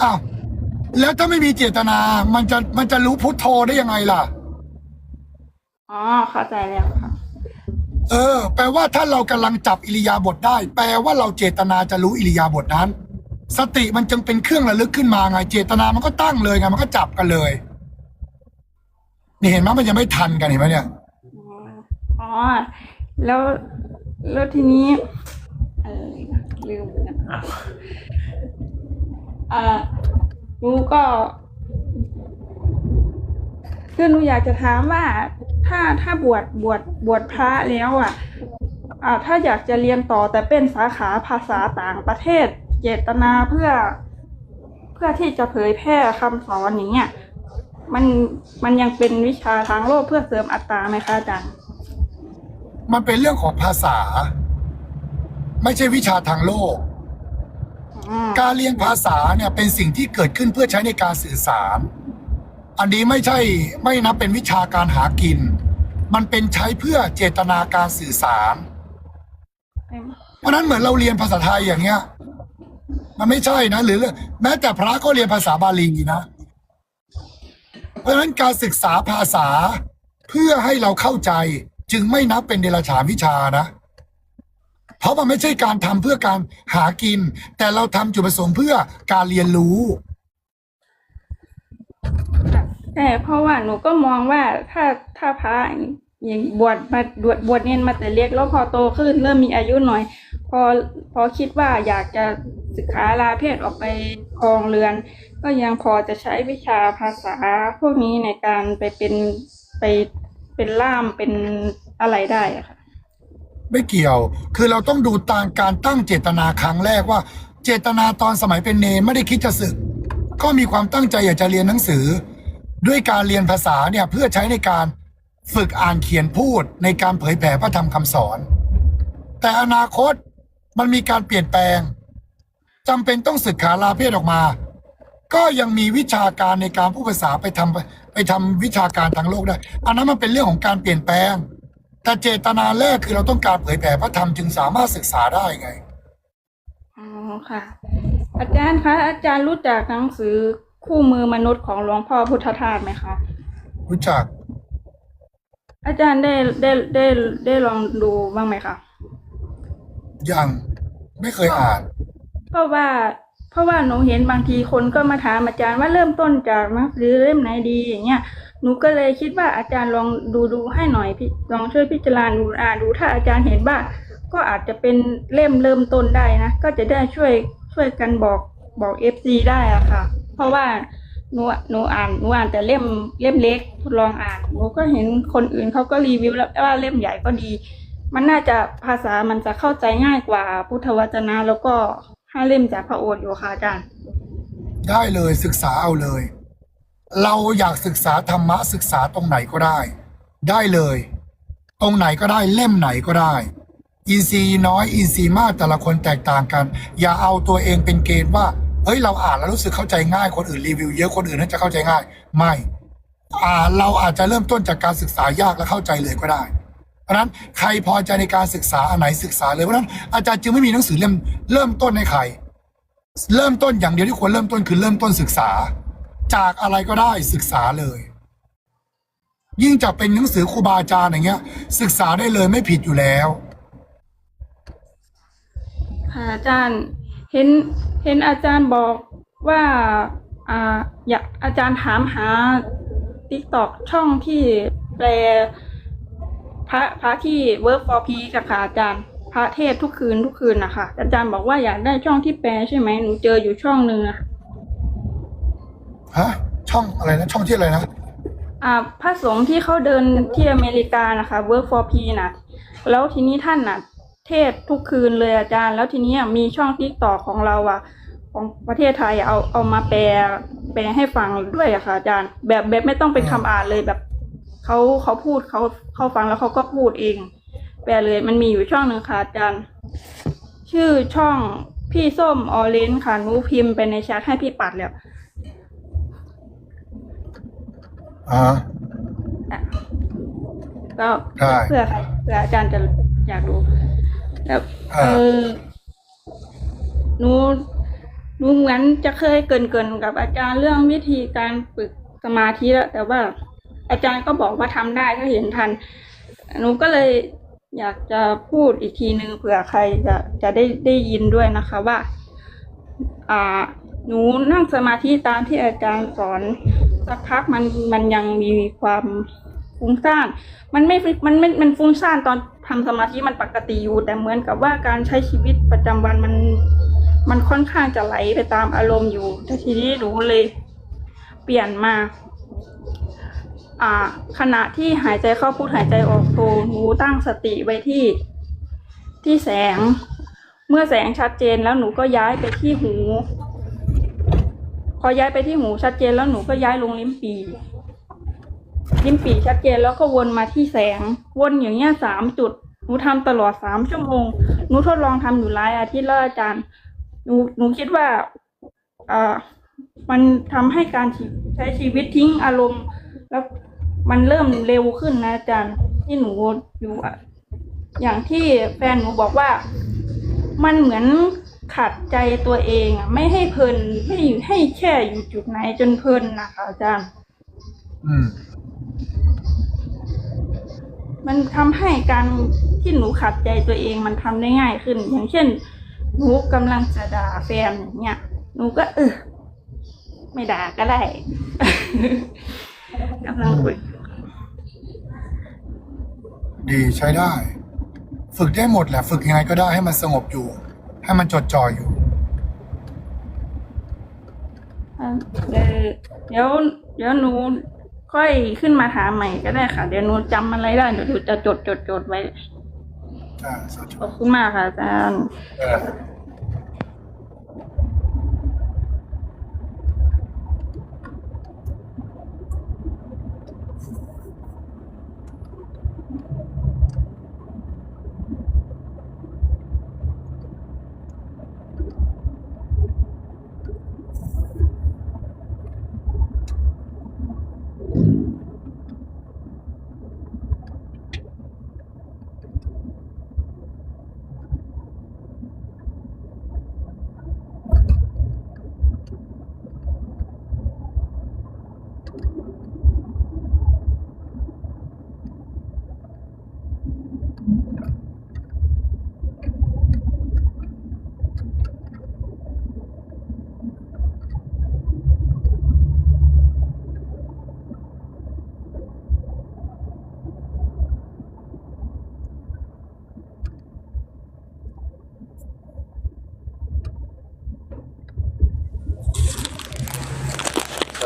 อ้าวแล้วถ้าไม่มีเจตนา มันจะมันจะรู้พุทโธได้ยังไงล่ะ อ๋อ เข้าใจแล้วค่ะ เออ แปลว่าถ้าเรากำลังจับอิริยาบถได้ แปลว่าเราเจตนาจะรู้อิริยาบถนั้น สติมันจึงเป็นเครื่องระลึกขึ้นมาไง เจตนามันก็ตั้งเลยไง มันก็จับกันเลย นี่เห็นไหมมันยังไม่ทันกันเห็นไหมเนี่ย อ๋อ แล้วแล้วทีนี้อะไรนะลืมนะ อ่าหนูก็คือหนูอยากจะถามว่าถ้าถ้าบวชบวชบวชพระแล้วอะอ่าถ้าอยากจะเรียนต่อแต่เป็นสาขาภาษาต่างประเทศ เจตนาเพื่อ เพื่อที่จะเผยแพร่คำสอนอย่างเงี้ยมันมันยังเป็นวิชาทางโลกเพื่อเสริมอัตตราไหมคะอาจารย์มันเป็นเรื่องของภาษา ไม่ใช่วิชาทางโลก การเรียนภาษาเนี่ยเป็นสิ่งที่เกิดขึ้นเพื่อใช้ในการสื่อสาร อันนี้ไม่ใช่ไม่นับเป็นวิชาการหากิน มันเป็นใช้เพื่อเจตนาการสื่อสาร เพราะนั้นเหมือนเราเรียนภาษาไทยอย่างเงี้ย มันไม่ใช่นะ หรือแม้แต่พระก็เรียนภาษาบาลีนะ เพราะฉะนั้นการศึกษาภาษาเพื่อให้เราเข้าใจจึงไม่นับเป็นเดรัจฉานวิชานะ เพราะมันไม่ใช่การทำเพื่อการหากิน แต่เราทำจุดประสงค์เพื่อการเรียนรู้แต่เพราะว่าหนูก็มองว่าถ้าถ้าพระอย่างบวชมาบวชบวชเนียนมาแต่เล็กแล้วพอโตขึ้นเริ่มมีอายุหน่อย พอพอคิดว่าอยากจะศึกษาลาเพศออกไปครองเรือน ก็ยังพอจะใช้วิชาภาษาพวกนี้ในการไปเป็นไปเป็นล่ามเป็นอะไรได้อะค่ะ ไม่เกี่ยว คือเราต้องดูตามการตั้งเจตนาครั้งแรกว่า เจตนาตอนสมัยเป็นเนรไม่ได้คิดจะศึก ก็มีความตั้งใจอยากจะเรียนหนังสือ ด้วยการเรียนภาษาเนี่ยเพื่อใช้ในการฝึกอ่านเขียนพูดในการเผยแผ่พระธรรมคำสอน แต่อนาคตมันมีการเปลี่ยนแปลงจำเป็นต้องศึกขาลาเพศออกมา ก็ยังมีวิชาการในการพูดภาษาไปทำไปทำวิชาการทางโลกได้ อันนั้นมันเป็นเรื่องของการเปลี่ยนแปลง แต่เจตนาแรกคือเราต้องการเผยแผ่พระธรรมจึงสามารถศึกษาได้ไง อ๋อค่ะ อาจารย์คะอาจารย์รู้จักหนังสือคู่มือมนุษย์ของหลวงพ่อพุทธทาสไหมคะ รู้จักอาจารย์ได้ได้ได้ได้ลองดูบ้างไหมคะ ยังไม่เคยอ่าน เพราะว่า เพราะว่าหนูเห็นบางทีคนก็มาถามอาจารย์ว่าเริ่มต้นจากหนังสือเล่มไหนดีอย่างเงี้ย หนูก็เลยคิดว่าอาจารย์ลองดูดูให้หน่อยพี่ลองช่วยพิจารณาดูอ่านดูถ้าอาจารย์เห็นว่าก็อาจจะเป็นเล่มเริ่มต้นได้นะ ก็จะได้ช่วยช่วยกันบอกบอกเอฟซีได้อะค่ะ เพราะว่าหนูหนูอ่านหนูอ่านแต่เล่มเล่มเล็กทดลองอ่านหนูก็เห็นคนอื่นเขาก็รีวิวแล้วว่าเล่มใหญ่ก็ดี มันน่าจะภาษามันจะเข้าใจง่ายกว่า พุทธวจนะแล้วก็ห้าเล่มจากพระโอษฐ์อยู่ค่ะอาจารย์ ได้เลยศึกษาเอาเลย เราอยากศึกษาธรรมะศึกษาตรงไหนก็ได้ ได้เลย ตรงไหนก็ได้เล่มไหนก็ได้ อินทรีย์น้อยอินทรีย์มากแต่ละคนแตกต่างกัน อย่าเอาตัวเองเป็นเกณฑ์ว่าเฮ้ยเราอ่านแล้วรู้สึกเข้าใจง่ายคนอื่นรีวิวเยอะคนอื่นน่าจะเข้าใจง่าย ไม่อ่าเราอาจจะเริ่มต้นจากการศึกษายากและเข้าใจเลยก็ได้ เพราะนั้นใครพอใจในการศึกษาอันไหนศึกษาเลยเพราะฉะนั้นอาจารย์จึงไม่มีหนังสือเล่มเริ่มต้นให้ใคร เริ่มต้นอย่างเดียวที่ควรเริ่มต้นคือเริ่มต้นศึกษา จากอะไรก็ได้ศึกษาเลย ยิ่งจะเป็นหนังสือครูบาอาจารย์อย่างเงี้ย ศึกษาได้เลยไม่ผิดอยู่แล้ว ค่ะอาจารย์เห็นเห็นอาจารย์บอกว่าอ่าอยากอาจารย์ถามหาติ๊กตอกช่องที่แปลพระพระที่ work for peace ค่ะอาจารย์ พระเทศทุกคืนทุกคืนนะคะอาจารย์บอกว่าอยากได้ช่องที่แปลใช่ไหมหนูเจออยู่ช่องหนึ่งอะ ฮะ ช่องอะไรนะ ช่องที่อะไรนะ อ่าพระสงฆ์ที่เขาเดินที่อเมริกานะคะ work for peace นะแล้วทีนี้ท่านน่ะ เทศทุกคืนเลยอาจารย์ แล้วทีนี้อะมีช่องติ๊กต่อของเราอะ ของประเทศไทยอะเอาเอามาแปลแปลให้ฟังด้วยอะค่ะอาจารย์ แบบแบบไม่ต้องเป็นคำอ่านเลยแบบเขาเขาพูดเขาเขาฟังแล้วเขาก็พูดเอง แปลเลยมันมีอยู่ช่องหนึ่งค่ะอาจารย์ ชื่อช่องพี่ส้มออเรนจ์ค่ะหนูพิมพ์ไปในแชทให้พี่ปัดแล้ว อ่าก็ได้ เพื่อใครเพื่ออาจารย์จะอยากดูแล้วอ่าเออหนูหหนูเหมือนจะเคยเกรินเกินๆกับอาจารย์เรื่องวิธีการฝึกสมาธิแล้วแต่ว่า อาจารย์ก็บอกว่าทำได้ถ้าเห็นทันหนูก็เลยอยากจะพูดอีกทีนึงเผื่อใครจะจะได้ได้ยินด้วยนะคะว่า อ่า หนูนั่งสมาธิตามที่อาจารย์สอน สักพักมันมันยังมีความฟุ้งซ่าน มันไม่ มันไม่ มันฟุ้งซ่านตอนทำสมาธิมันปกติอยู่ แต่เหมือนกับว่าการใช้ชีวิตประจำวันมัน มันค่อนข้างจะไหลไปตามอารมณ์อยู่ แต่ทีนี้หนูเลยเปลี่ยนมา อ่า ขณะที่หายใจเข้าพูดหายใจออกโทหนูตั้งสติไว้ที่ที่แสง เมื่อแสงชัดเจนแล้วหนูก็ย้ายไปที่หู พอย้ายไปที่หูชัดเจนแล้วหนูก็ย้ายลงลิ้มปีลิ้มปีชัดเจนแล้วก็วนมาที่แสง วนอย่างเงี้ยสามจุด หนูทำตลอดสามชั่วโมง หนูทดลองทำอยู่หลายอาทิตย์แล้วอาจารย์ หนูหนูคิดว่าเอ่อมันทำให้การใช้ชีวิตทิ้งอารมณ์ แล้วมันเริ่มเร็วขึ้นนะอาจารย์ที่หนูอยู่อะอย่างที่แฟนหนูบอกว่า มันเหมือน ขัดใจตัวเองอะไม่ให้เพลินไม่ให้แช่อยู่จุดไหนจนเพลินนะคะอาจารย์ อืม มันทำให้การที่หนูขัดใจตัวเองมันทำได้ง่ายขึ้น อย่างเช่นหนูกำลังจะด่าแฟนอย่างเงี้ยหนูก็เออไม่ด่าก็ได้ กำลังคุยดีใช้ได้ ฝึกได้หมดแหละ ฝึกยังไงก็ได้ให้มันสงบอยู่ ให้มันจดจ่ออยู่อะเดี๋ยวเดี๋ยวเดี๋ยวหนูค่อยขึ้นมาถามใหม่ก็ได้ค่ะ เดี๋ยวหนูจำอะไรได้เดี๋ยวหนูจะจดจดจดไว้ อ่าสาธุขอบคุณมากค่ะอาจารย์ เออ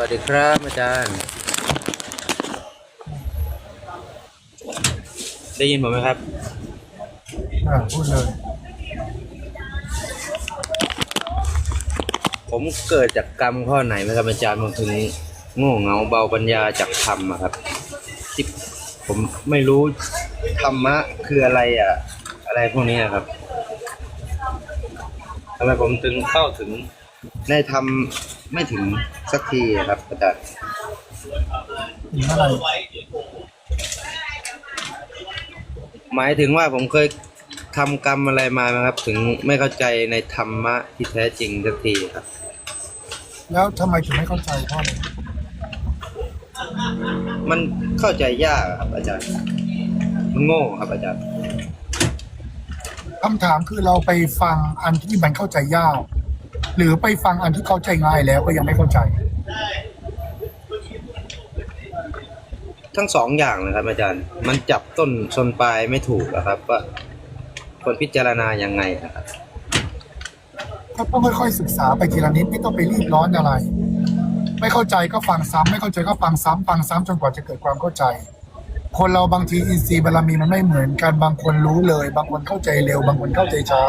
วัสดีครับอาจารย์ ได้ยินผมไหมครับ อ่าพูดเลย ผมเกิดจากกรรมข้อไหนไหมครับอาจารย์ผมถึงโง่เงาเบาปัญญาจากธรรมอะครับที่ผมไม่รู้ธรรมะคืออะไรอะอะไรพวกนี้อะครับทำไมผมถึงเข้าถึงในธรรมไม่ถึง สักทีอะครับอาจารย์ถึงอะไรหมายถึงว่าผมเคยทำกรรมอะไรมาไหมครับ ถึงไม่เข้าใจในธรรมะที่แท้จริงสักทีครับ แล้วทำไมถึงไม่เข้าใจพ่อเลยมันเข้าใจยากอะครับ อาจารย์ มันโง่ครับอาจารย์คำถามคือเราไปฟังอันที่มันเข้าใจยาก หรือไปฟังอันที่เข้าใจง่ายแล้วก็ยังไม่เข้าใจทั้งสองอย่างนะครับ อาจารย์ มันจับต้นชนปลายไม่ถูกอะครับว่าควรพิจารณายังไงนะครับก็ต้องค่อยๆศึกษาไปทีละนิดไม่ต้องไปรีบร้อนอะไร ไม่เข้าใจก็ฟังซ้ำไม่เข้าใจก็ฟังซ้ำฟังซ้ำจนกว่าจะเกิดความเข้าใจ คนเราบางทีอินทรีย์บารมีมันไม่เหมือนกันบางคนรู้เลย บางคนเข้าใจเร็ว บางคนเข้าใจช้า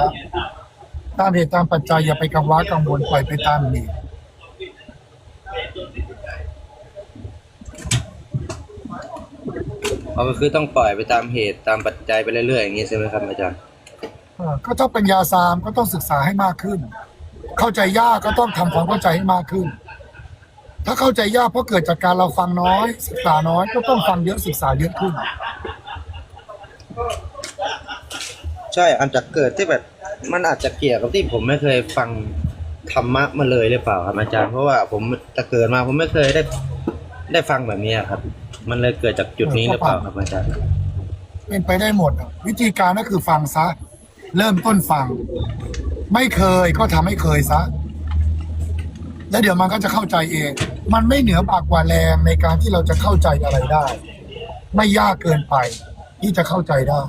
ตามเหตุตามปัจจัยอย่าไปกังวลกังวลปล่อยไปตามเหตุเอาก็คือต้องปล่อยไปตามเหตุตามปัจจัยไปเรื่อยๆอย่างนี้ใช่ไหมครับอาจารย์เออก็ถ้าเป็นยาซามก็ต้องศึกษาให้มากขึ้น เข้าใจยากก็ต้องทำความเข้าใจให้มากขึ้น ถ้าเข้าใจยากเพราะเกิดจากการเราฟังน้อย ศึกษาน้อยก็ต้องฟังเยอะศึกษาเยอะขึ้น ใช่อันจะเกิดที่แบบ มันอาจจะเกี่ยวกับที่ผมไม่เคยฟังธรรมะมาเลยหรือเปล่าครับอาจารย์เพราะว่าผมแต่เกิดมาผมไม่เคยได้ได้ฟังแบบนี้ครับ มันเลยเกิดจากจุดนี้หรือเปล่าครับอาจารย์เป็นไปได้หมด วิธีการก็คือฟังซะ เริ่มต้นฟัง ไม่เคยก็ทำให้เคยซะ แล้วเดี๋ยวมันก็จะเข้าใจเอง มันไม่เหนือปากกว่าแรงในการที่เราจะเข้าใจอะไรได้ ไม่ยากเกินไปที่จะเข้าใจได้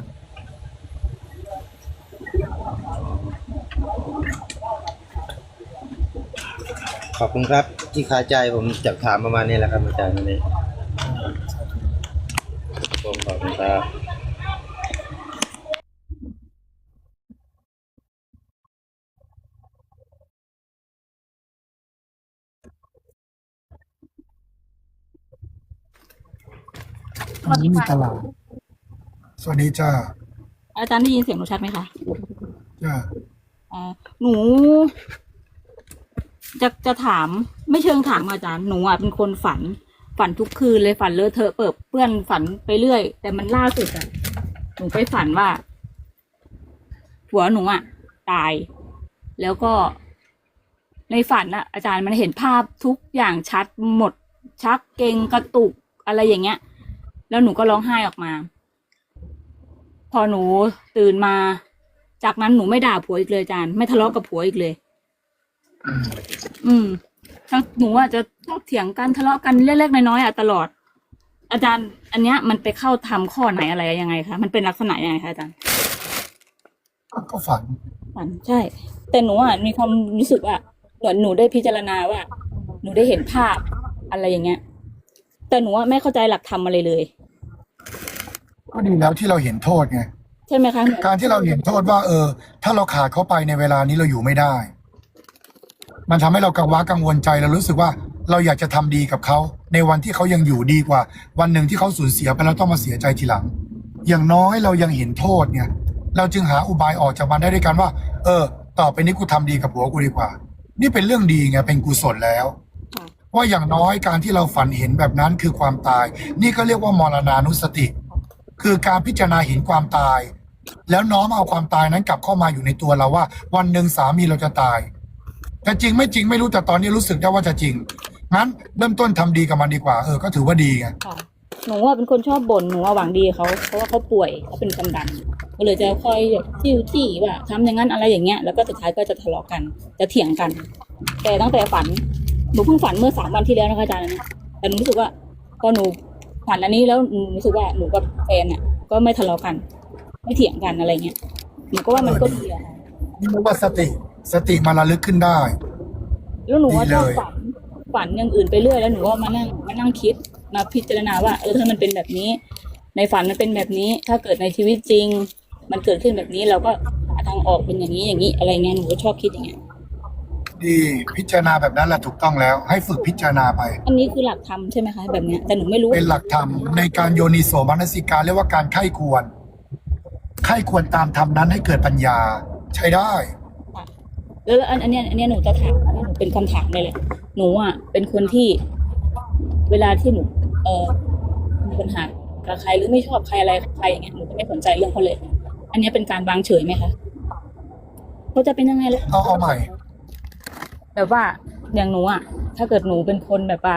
ขอบคุณครับ ที่คาใจผมจะถามประมาณนี้แหละครับอาจารย์วันนี้ผมขอบคุณครับมันไม่มีตลาด สวัสดีจ้า อาจารย์ได้ยินเสียงหนูชัดไหมคะจ้า อ่าหนู จะจะถามไม่เชิงถามอาจารย์หนูอะเป็นคนฝัน ฝันทุกคืนเลยฝันเลอะเทอะเปิดเพื่อนฝันไปเรื่อย แต่มันล่าสุดอะหนูไปฝันว่าผัวหนูอะ ตาย แล้วก็ในฝันอะ อาจารย์มันเห็นภาพทุกอย่างชัดหมด ชักเกงกระตุกอะไรอย่างเงี้ย แล้วหนูก็ร้องไห้ออกมา พอหนูตื่นมา จากนั้นหนูไม่ด่าผัวอีกเลยอาจารย์ ไม่ทะเลาะกับผัวอีกเลย อืมทั้งหนูอะจะชอบเถียงกันทะเลาะกันเล็กๆน้อยๆอะตลอด อาจารย์ อันเนี้ยมันไปเข้าทำข้อไหนอะไรยังไงคะมันเป็นลักษณะยังไงคะอาจารย์ก็ฝันฝันใช่ แต่หนูอะมีความรู้สึกว่าเหมือนหนูได้พิจารณาว่า หนูได้เห็นภาพอะไรอย่างเงี้ย แต่หนูอะไม่เข้าใจหลักธรรมอะไรเลย ก็ดีแล้วที่เราเห็นโทษไง ใช่ไหมคะการที่เราเห็นโทษว่า เออ ถ้าเราขาดเขาไปในเวลานี้เราอยู่ไม่ได้ มันทำให้เรากังวลกังวลใจเรารู้สึกว่าเราอยากจะทำดีกับเขา ในวันที่เขายังอยู่ดีกว่า วันหนึ่งที่เขาสูญเสียไปแล้วต้องมาเสียใจทีหลัง อย่างน้อยเรายังเห็นโทษไงเราจึงหาอุบายออกจากมันได้ด้วยกันว่า เออ ต่อไปนี้กูทำดีกับผัวกูดีกว่า นี่เป็นเรื่องดีไงเป็นกุศลแล้วว่าอย่างน้อยการที่เราฝันเห็นแบบนั้นคือความตาย นี่ก็เรียกว่ามรณานุสติ คือการพิจารณาเห็นความตาย แล้วน้อมเอาความตายนั้นกลับเข้ามาอยู่ในตัวเราว่า วันหนึ่งสามีเราจะตาย แต่จริงไม่จริงไม่รู้แต่ตอนนี้รู้สึกได้ว่าจะจริง งั้นเริ่มต้นทำดีกับมันดีกว่า เออ ก็ถือว่าดีไงค่ะหนูว่าเป็นคนชอบบ่นหนูว่าหวังดีเขาเพราะว่าเขาป่วยเขาเป็นความดันก็เลยจะคอยแบบที่ที่ว่าทำอย่างนั้นอะไรอย่างเงี้ยแล้วก็สุดท้ายก็จะทะเลาะกัน จะเถียงกัน แต่ตั้งแต่ฝันหนูเพิ่งฝันเมื่อสามวันที่แล้วนะคะอาจารย์แต่หนูรู้สึกว่าพอหนูฝันอันนี้แล้วหนูรู้สึกว่าหนูกับแฟนอะก็ไม่ทะเลาะกัน ไม่เถียงกันอะไรเงี้ยหนูก็ว่ามันก็ดีอะค่ะนี่เรียกว่าสติ สติมันระลึกขึ้นได้ แล้วหนูว่าดีชเลยอบฝันฝันอย่างอื่นไปเรื่อยแล้วหนูก็มานั่งมานั่งคิดมาพิจารณาว่าเออถ้ามันเป็นแบบนี้ ในฝันมันเป็นแบบนี้ ถ้าเกิดในชีวิตจริง มันเกิดขึ้นแบบนี้เราก็หาทางออกเป็นอย่างนี้อย่างนี้อะไรเงี้ยหนูก็ชอบคิดอย่างเงี้ยดีพิจารณาแบบนั้นแหละถูกต้องแล้ว ให้ฝึกพิจารณาไป อันนี้คือหลักธรรมใช่ไหมคะแบบเนี้ยแต่หนูไม่รู้เป็นหลักธรรมในการโยนิโสมนสิการเรียกว่าการไข้ควรไข้ควรตามธรรมนั้นให้เกิดปัญญา ใช้ได้ค่ะ แล้วอันอันเนี้ยอันเนี้ยหนูจะถามนะหนูเป็นคำถามเลยเลยหนูอะเป็นคนที่เวลาที่หนูเออมีปัญหากับใครหรือไม่ชอบใครอะไรใครอย่างเงี้ยหนูจะไม่สนใจเรื่องเขาเลย อันเนี้ยเป็นการวางเฉยไหมคะเขาจะเป็นยังไงเลยเอาเอาใหม่แบบว่าอย่างหนูอะ ถ้าเกิดหนูเป็นคนแบบว่า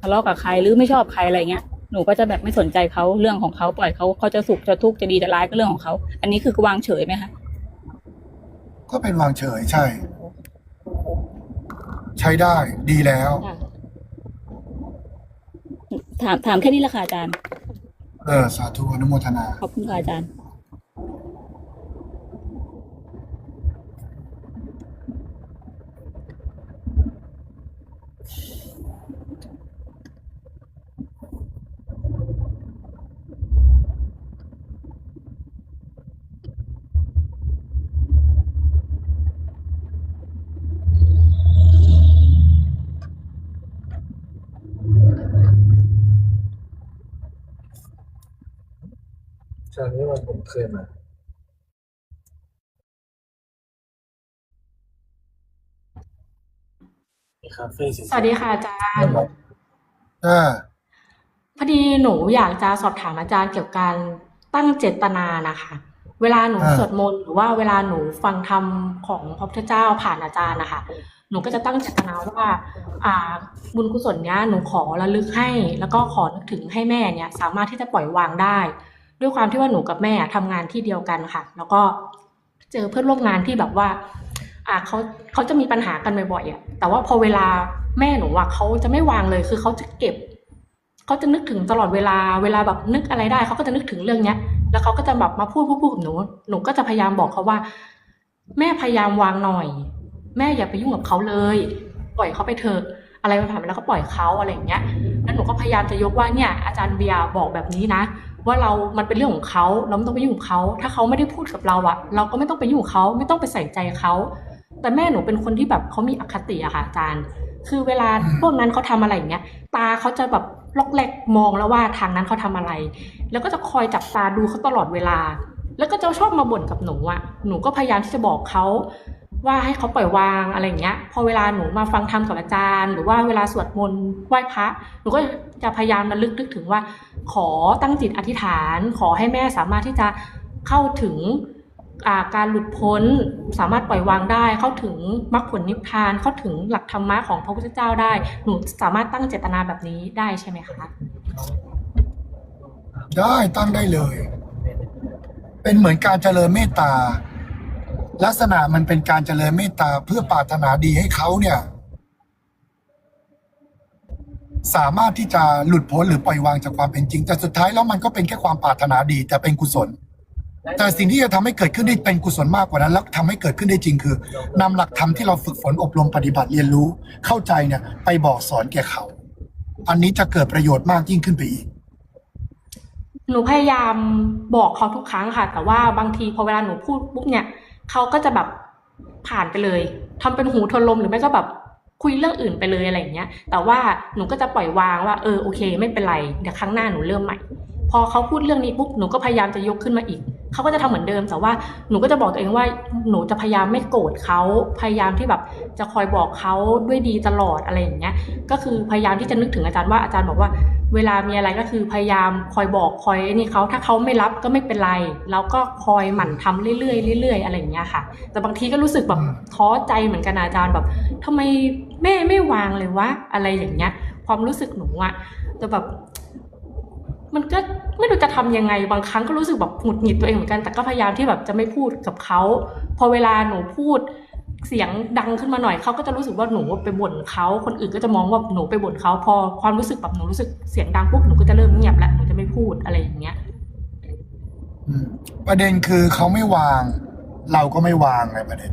ทะเลาะกับใครหรือไม่ชอบใครอะไรเงี้ยหนูก็จะแบบไม่สนใจเขาเรื่องของเขาปล่อยเขาเขาจะสุขจะทุกข์จะดีจะร้ายก็เรื่องของเขาอันนี้คือวางเฉยไหมคะ ก็เป็นวางเฉยใช่ ใช้ได้ดีแล้ว ค่ะถามถามแค่นี้แหละค่ะอาจารย์ เออ สาธุอนุโมทนา ขอบคุณค่ะอาจารย์ ใช่ นี่มันผมเคยมาคาเฟ่สวัสดีค่ะอาจารย์อ่าพอดีหนูอยากจะสอบถามอาจารย์เกี่ยวกับการตั้งเจตนานะคะ เวลาหนูอ่าสวดมนต์หรือว่าเวลาหนูฟังธรรมของพระพุทธเจ้าผ่านอาจารย์นะคะหนูก็จะตั้งเจตนาว่า อ่า บุญกุศลเนี้ยหนูขอระลึกให้ แล้วก็ขอนึกถึงให้แม่เนี่ยสามารถที่จะปล่อยวางได้ ด้วยความที่ว่าหนูกับแม่ทำงานที่เดียวกันค่ะ แล้วก็เจอเพื่อนร่วมงานที่แบบว่า อ่าเขาเขาจะมีปัญหากันบ่อยๆอะแต่ว่าพอเวลาแม่หนูอะเขาจะไม่วางเลยคือเขาจะเก็บเขาจะนึกถึงตลอดเวลาเวลาแบบนึกอะไรได้เขาก็จะนึกถึงเรื่องเนี้ย แล้วเขาก็จะแบบมาพูดพูดพูดกับหนู หนูก็จะพยายามบอกเขาว่า แม่พยายามวางหน่อย แม่อย่าไปยุ่งกับเขาเลย ปล่อยเขาไปเถอะอะไรมันผ่านไปแล้วก็ปล่อยเขาอะไรอย่างเงี้ยแล้วหนูก็พยายามจะยกว่าเนี่ยอาจารย์เบียร์บอกแบบนี้นะ ว่าเรา มันเป็นเรื่องของเขาเราไม่ต้องไปยุ่งกับเขาถ้าเขาไม่ได้พูดกับเราอะเราก็ไม่ต้องไปยุ่งกับเขาไม่ต้องไปใส่ใจเขา แต่แม่หนูเป็นคนที่แบบเขามีอคติอะค่ะอาจารย์ คือเวลาพวกนั้นเขาทำอะไรอย่างเงี้ย ตาเขาจะแบบล็อกแลกมองแล้วว่าทางนั้นเขาทำอะไร แล้วก็จะคอยจับตาดูเขาตลอดเวลา แล้วก็จะชอบมาบ่นกับหนูอะหนูก็พยายามที่จะบอกเขา ว่าให้เขาปล่อยวางอะไรอย่างเงี้ย พอเวลาหนูมาฟังธรรมกับอาจารย์ หรือว่าเวลาสวดมนต์ไหว้พระหนูก็จะพยายามระลึกนึกถึงว่า ขอตั้งจิตอธิษฐาน ขอให้แม่สามารถที่จะเข้าถึงาการหลุดพ้นสามารถปล่อยวางได้ เข้าถึงมรรคผลนิพพานเข้าถึงหลักธรรมะของพระพุทธเจ้าได้ หนูสามารถตั้งเจตนาแบบนี้ได้ใช่ไหมคะได้ตั้งได้เลย เป็นเหมือนการเจริญเมตตา ลักษณะมันเป็นการเจริญเมตตาเพื่อปรารถนาดีให้เขาเนี่ย สามารถที่จะหลุดพ้นหรือปล่อยวางจากความเป็นจริง แต่สุดท้ายแล้วมันก็เป็นแค่ความปรารถนาดีแต่เป็นกุศล แต่สิ่งที่จะทำให้เกิดขึ้นได้เป็นกุศลมากกว่านั้น แล้วทำให้เกิดขึ้นได้จริงคือนำหลักธรรมที่เราฝึกฝนอบรมปฏิบัติเรียนรู้ เข้าใจเนี่ย ไปบอกสอนแก่เขา อันนี้จะเกิดประโยชน์มากยิ่งขึ้นไปอีกหนูพยายามบอกเขาทุกครั้งค่ะ แต่ว่าบางทีพอเวลาหนูพูดปุ๊บเนี่ย เขาก็จะแบบผ่านไปเลยทำเป็นหูทนลมหรือไม่ก็แบบคุยเรื่องอื่นไปเลยอะไรอย่างเงี้ย แต่ว่าหนูก็จะปล่อยวางว่าเออโอเค ไม่เป็นไร เดี๋ยวครั้งหน้าหนูเริ่มใหม่ พอเขาพูดเรื่องนี้ปุ๊บหนูก็พยายามจะยกขึ้นมาอีกเขาก็จะทำเหมือนเดิมแต่ว่าหนูก็จะบอกตัวเองว่าหนูจะพยายามไม่โกรธเขาพยายามที่แบบจะคอยบอกเขาด้วยดีตลอดอะไรอย่างเงี้ยก็คือพยายามที่จะนึกถึงอาจารย์ว่าอาจารย์บอกว่า เวลามีอะไรก็คือพยายามคอยบอกคอยไอ้นี่เขาถ้าเขาไม่รับก็ไม่เป็นไรเราก็คอยหมั่นทำเรื่อยๆเรื่อยๆอะไรอย่างเงี้ยค่ะ แต่บางทีก็รู้สึกแบบท้อใจเหมือนกันนะอาจารย์แบบทำไมแม่ไม่วางเลยวะอะไรอย่างเงี้ย ความรู้สึกหนูอะแต่แบบ มันก็ไม่รู้จะทำยังไงบางครั้งก็รู้สึกแบบหงุดหงิดตัวเองเหมือนกันแต่ก็พยายามที่แบบจะไม่พูดกับเขาพอเวลาหนูพูดเสียงดังขึ้นมาหน่อยเขาก็จะรู้สึกว่าหนูไปบ่นเขาคนอื่นก็จะมองว่าหนูไปบ่นเขาพอความรู้สึกแบบหนูรู้สึกเสียงดังปุ๊บหนูก็จะเริ่มเงียบแล้วหนูจะไม่พูดอะไรอย่างเงี้ยประเด็นคือเขาไม่วาง เราก็ไม่วางไงประเด็น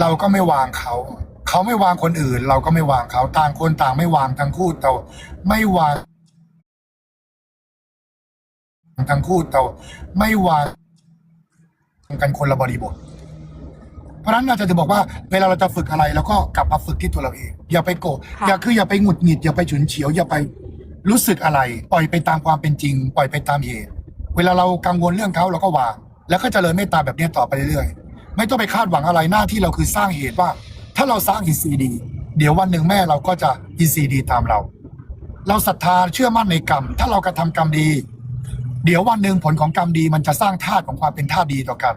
เราก็ไม่วางเขาเขาไม่วางคนอื่น เราก็ไม่วางเขาต่างคนต่างไม่วางทั้งคู่แต่ไม่วาง ทั้งคู่แต่ไม่วางกันคนละบริบท เพราะฉะนั้นเราจะจะบอกว่าเวลาเราจะฝึกอะไรเราก็กลับมาฝึกที่ตัวเราเอง อย่าไปโกรธค่ะอย่าคืออย่าไปหงุดหงิดอย่าไปฉุนเฉียว อย่าไปรู้สึกอะไร ปล่อยไปตามความเป็นจริง ปล่อยไปตามเหตุ เวลาเรากังวลเรื่องเขาเราก็วางแล้วก็เจริญเมตตาแบบนี้ต่อไปเรื่อยๆ ไม่ต้องไปคาดหวังอะไรหน้าที่เราคือสร้างเหตุว่า ถ้าเราสร้างอินทรีย์ดี เดี๋ยววันหนึ่งแม่เราก็จะอินทรีย์ดีตามเรา เราศรัทธาเชื่อมั่นในกรรม ถ้าเรากระทำกรรมดี เดี๋ยววันหนึ่งผลของกรรมดีมันจะสร้างธาตุของความเป็นธาตุดีต่อกัน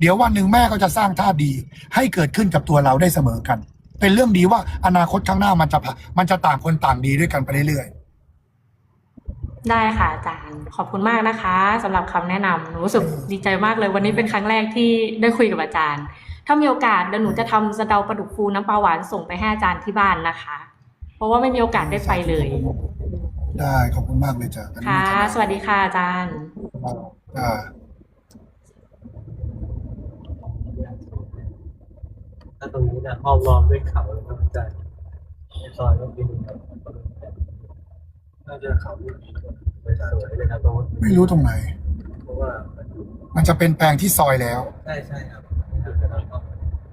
เดี๋ยววันหนึ่งแม่ก็จะสร้างธาตุดี ให้เกิดขึ้นกับตัวเราได้เสมอกัน เป็นเรื่องดีว่าอนาคตข้างหน้ามันจะมันจะต่างคนต่างดีด้วยกันไปเรื่อยๆได้ค่ะอาจารย์ขอบคุณมากนะคะสำหรับคำแนะนำหนูรู้สึกดีใจมากเลยวันนี้เป็นครั้งแรกที่ได้คุยกับอาจารย์ ถ้ามีโอกาสเดี๋ยวหนูจะทำสะเดาปลาดุกฟูน้ำปลาหวานส่งไปให้อาจารย์ที่บ้านนะคะ เพราะว่าไม่มีโอกาสได้ไปเลย ได้ขอบคุณมากเลยจ้ะค่ะ สวัสดีค่ะอาจารย์อ่าถ้าตรงนี้นะห้อมล้อมด้วยเขาแล้วก็ใจในซอยก็มีครับน่าจะเขาอยู่สวยเลยครับตรงนี้ไม่รู้ตรงไหน เพราะว่ามันอยู่มันจะเป็นแปลงที่ซอยแล้ว ใช่ใช่ครับแล้วก็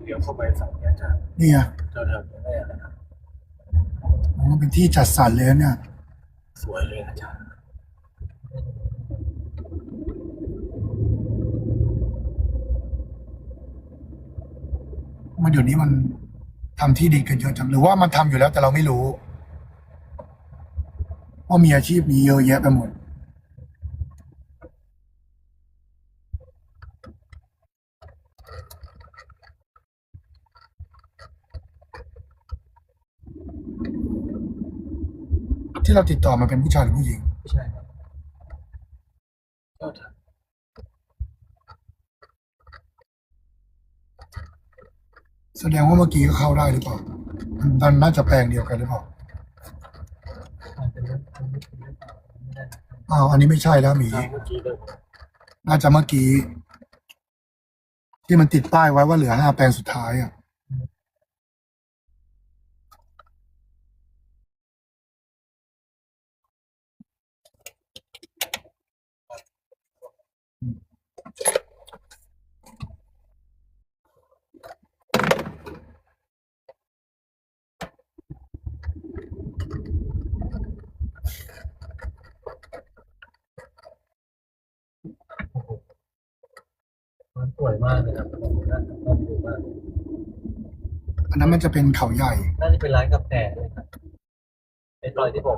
เดี๋ยวเข้าไปฝั่งนี้อาจารย์เนี่ยเจ้าเถิดแม่นะครับมันเป็นที่จัดสรรเลยเนี่ย สวยเลยอาจารย์มันเดี๋ยวนี้มันทำที่ดินกันเยอะจังหรือว่ามันทำอยู่แล้วแต่เราไม่รู้ว่ามีอาชีพนี้เยอะแยะไปหมด ที่เราติดต่อมาเป็นผู้ชายหรือผู้หญิงไม่ใช่ครับแสดงว่าเมื่อกี้ก็เข้าได้หรือเปล่ามันน่าจะแปลงเดียวกันหรือเปล่าำมันเป็นเรื่องมันไม่เป็นเรื่องไม่ได้อ้าวอันนี้ไม่ใช่แล้วหมี เมื่อกี้เลยน่าจะเมื่อกี้ ที่มันติดป้ายไว้ว่าเหลือห้าแปลงสุดท้ายอะ มันสวยมากเลยครับผมน่าน่าดูมากอันนั้นมันจะเป็นเขาใหญ่ น่าจะเป็นร้านกาแฟเลยครับไอ้ตอนที่ผม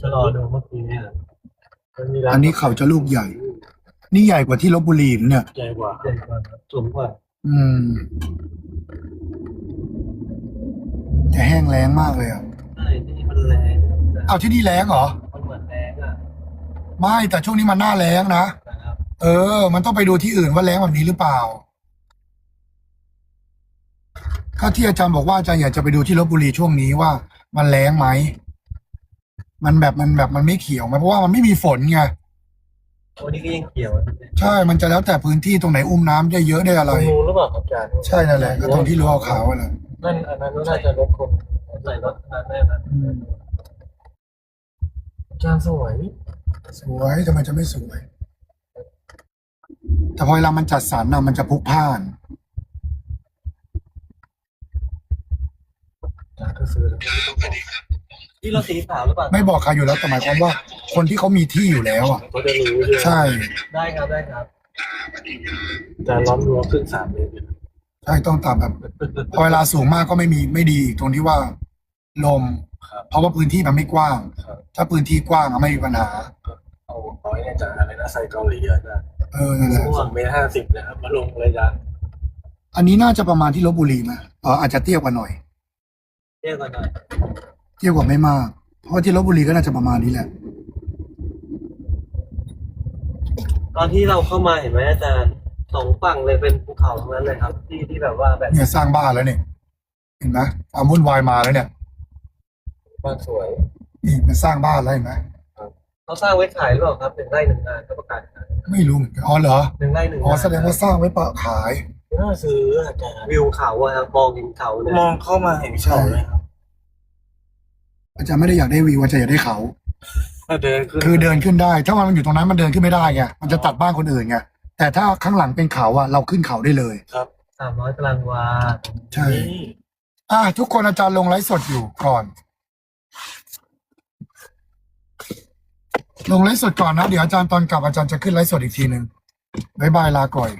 ชะลอดูเมื่อกี้เนี่ยมันมีร้านอันนี้เขาจะลูกใหญ่ นี่ใหญ่กว่าที่ลบบุรีนะเนี่ย ใหญ่กว่าใหญ่กว่าครับสูงกว่าอืมแต่แห้งแล้งมากเลยอะใช่ที่นี่มันแรงนะเอาที่นี่แล้งเหรอมันเหมือนแรงอะ ไม่แต่ช่วงนี้มันหน้าแล้งนะนะครับ เออ มันต้องไปดูที่อื่นว่าแล้งแบบนี้หรือเปล่า ก็ที่อาจารย์บอกว่าอาจารย์อยากจะไปดูที่ลบบุรีช่วงนี้ว่า มันแล้งไหม มันแบบมันแบบมันไม่เขียวไหมเพราะว่ามันไม่มีฝนไงโอ้นี่ก็ยังเกี่ยวอะใช่ มันจะแล้วแต่พื้นที่ตรงไหนอุ้มน้ำได้เยอะได้อะไร รู้หรือเปล่าครับอาจารย์ใช่นั่นแหละก็ตรงที่รั้วขาวๆอะแหละนั่นอันนั้นน่าจะรถคนใส่รถนั้นแน่นะอืมอาจารย์สวย สวยทำไมจะไม่สวย แต่พอเวลามันจัดสรรน่ะมันจะพลุกพล่านอาจารย์ก็ซื้อแล้วไม่ต้องบอกที่เราสีขาวหรือเปล่าไม่บอกใครอยู่แล้วแต่หมายความว่า คนที่เขามีที่อยู่แล้วอะเขาจะรู้ใช่ไหมใช่ได้ครับได้ครับอาจารย์ล้อมรั้วครึ่งสามเมตรใช่ต้องตามแบบพอเวลาสูงมากก็ไม่มีไม่ดีอีกตรงที่ว่าลมครับเพราะว่าพื้นที่มันไม่กว้างครับถ้าพื้นที่กว้างอะไม่มีปัญหาเอาเอาไว้เนี่ยจากอะไรนะไซเกาหลีอะนะ เออนั่นแหละสองเมตรห้าสิบนะครับ มาลงเลยจ้ะอันนี้น่าจะประมาณที่ลบบุรีไหมเอออาจจะเตี้ยกว่าหน่อย เรียกกันหน่อยเตี้ยกว่าไม่มาก เพราะว่าที่ลบบุรีก็น่าจะประมาณนี้แหละ ตอนที่เราเข้ามาเห็นไหมอาจารย์สองฝั่งเลยเป็นภูเขาทั้งนั้นเลยครับ ที่ที่แบบว่าแบบเนี่ยสร้างบ้านแล้วเนี่ย เห็นไหมความวุ่นวายมาแล้วเนี่ย บ้านสวย นี่มันสร้างบ้านแล้วเห็นไหม เขาสร้างไว้ขายหรือเปล่าครับหนึ่งไร่หนึ่งงานเขาประกาศขายไม่รู้เหมือนกันอ๋อเหรอหนึ่งไร่หนึ่งอ๋องานแสดงว่าสร้างไว้เปล่าขาย น่าซื้ออาจารย์วิวเขาอะครับมองเห็นเขาเลยมองเข้ามาเห็นเขาเลยครับอาจารย์ไม่ได้อยากได้วิวอาจารย์อยากได้เขาถ้าเดินขึ้นคือเดินขึ้นได้ ถ้ามันอยู่ตรงนั้นมันเดินขึ้นไม่ได้ไงมันจะตัดบ้านคนอื่นไงแต่ถ้าข้างหลังเป็นเขาอะเราขึ้นเขาได้เลยครับสามร้อยตารางวา ใช่ นี่ อะทุกคนอาจารย์ลงไลฟ์สดอยู่ก่อน ลงไลฟ์สดก่อนนะ เดี๋ยวอาจารย์ตอนกลับอาจารย์จะขึ้นไลฟ์สดอีกทีหนึ่งบายบายลาก่อย